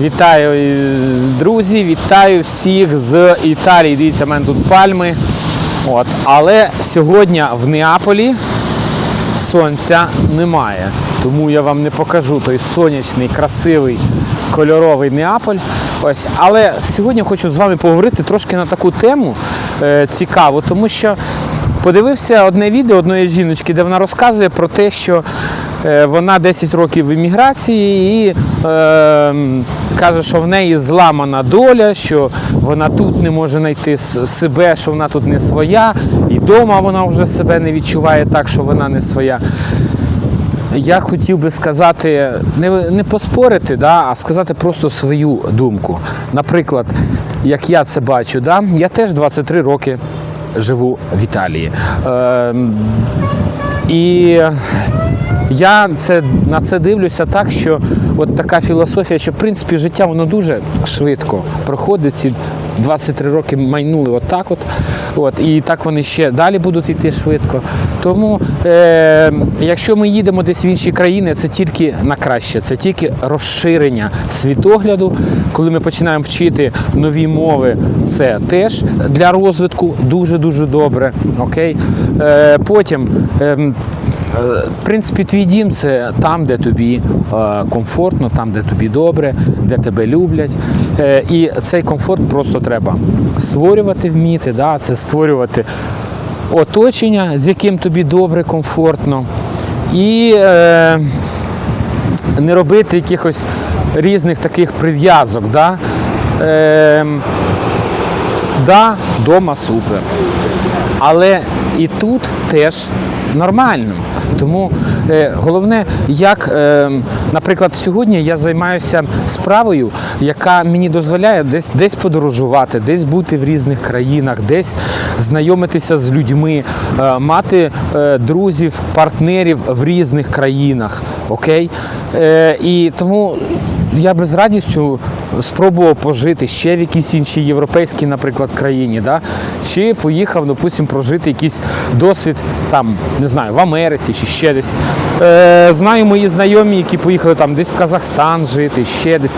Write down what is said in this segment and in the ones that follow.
Вітаю, е, друзі, вітаю всіх з Італії. Дивіться, в мене тут пальми. От. Але сьогодні в Неаполі сонця немає. Тому я вам не покажу той сонячний, красивий, кольоровий Неаполь. Ось. Але сьогодні хочу з вами поговорити трошки на таку тему е, цікаву, тому що подивився одне відео одної жіночки, де вона розказує про те, що вона 10 років в еміграції і е, каже, що в неї зламана доля, що вона тут не може знайти себе, що вона тут не своя, і вдома вона вже себе не відчуває так, що вона не своя. Я хотів би сказати, не, не поспорити, да, а сказати просто свою думку. Наприклад, як я це бачу, да, я теж 23 роки живу в Італії. Е, і я це, на це дивлюся так, що от така філософія, що в принципі життя воно дуже швидко проходить. Ці 23 роки майнули отак от, от. І так вони ще далі будуть йти швидко. Тому, е, якщо ми їдемо десь в інші країни, це тільки на краще, це тільки розширення світогляду. Коли ми починаємо вчити нові мови, це теж для розвитку дуже-дуже добре. Окей? Е, потім. Е, В принципі, твій дім це там, де тобі е, комфортно, там, де тобі добре, де тебе люблять. Е, І цей комфорт просто треба створювати, вміти, да? це створювати оточення, з яким тобі добре, комфортно. І е, не робити якихось різних таких прив'язок. Да? Е, да, дома супер. Але і тут теж нормально. Тому е, головне, як, е, наприклад, сьогодні я займаюся справою, яка мені дозволяє десь, десь подорожувати, десь бути в різних країнах, десь знайомитися з людьми, е, мати е, друзів, партнерів в різних країнах. Окей? Е, і тому я би з радістю спробував пожити ще в якійсь іншій європейській, наприклад, країні, да? чи поїхав, допустим, прожити якийсь досвід там, не знаю, в Америці чи ще десь. Е, знаю мої знайомі, які поїхали там десь в Казахстан жити, ще десь.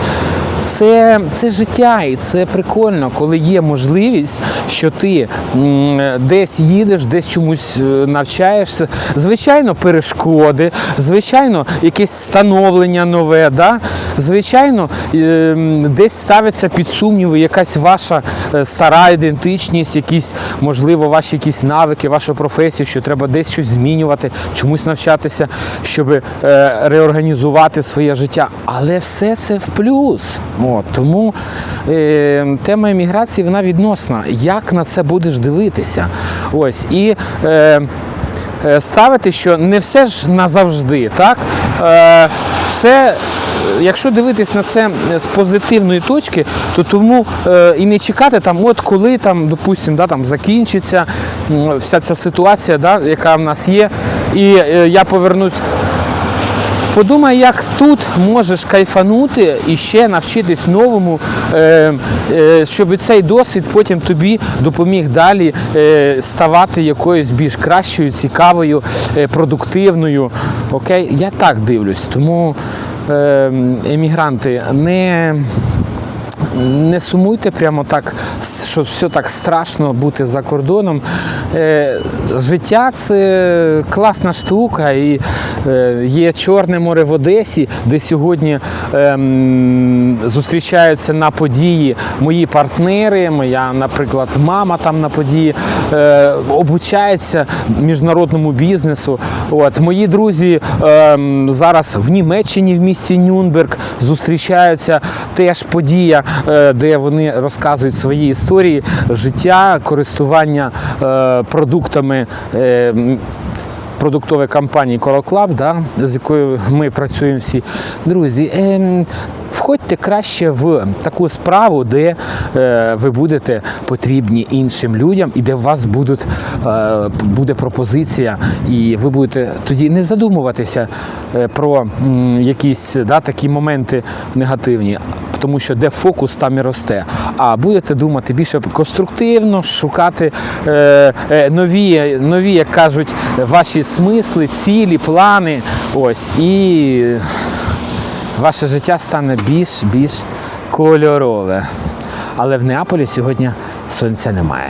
Це, це життя і це прикольно, коли є можливість, що ти десь їдеш, десь чомусь е, навчаєшся. Звичайно, перешкоди, звичайно, якесь становлення нове, да? Звичайно, е, десь ставиться під сумніви якась ваша е, стара ідентичність, якісь, можливо, ваші якісь навики, вашу професію, що треба десь щось змінювати, чомусь навчатися, щоб е, реорганізувати своє життя. Але все це в плюс. От, тому е, тема еміграції вона відносна. Як на це будеш дивитися? Ось і. Е, е, Ставити, що не все ж назавжди, так? Це, якщо дивитись на це з позитивної точки, то тому е, і не чекати там, от коли там, допустим, да, там закінчиться вся ця ситуація, да, яка в нас є, і е, я повернусь Подумай, як тут можеш кайфанути і ще навчитись новому, е, е, щоб цей досвід потім тобі допоміг далі е, ставати якоюсь більш кращою, цікавою, е, продуктивною. Окей? Я так дивлюсь. Тому е, емігранти не. Не сумуйте прямо так, що все так страшно бути за кордоном. Е, життя це класна штука, і е, є Чорне море в Одесі, де сьогодні ем, зустрічаються на події мої партнери, моя, наприклад, мама там на події, е, обучається міжнародному бізнесу. От, мої друзі ем, зараз в Німеччині, в місті Нюнберг, зустрічаються теж подія, де вони розказують свої історії життя, користування е, продуктами. е, Продуктової компанії Coral Club, да, з якою ми працюємо всі. Друзі, ем, входьте краще в таку справу, де е, ви будете потрібні іншим людям і де у вас будуть, е, буде пропозиція, і ви будете тоді не задумуватися е, про м, якісь да, такі моменти негативні. Тому що де фокус, там і росте. А будете думати більше конструктивно, шукати е, е, нові, нові, як кажуть, ваші смисли, цілі, плани. Ось і ваше життя стане більш більш кольорове. Але в Неаполі сьогодні сонця немає.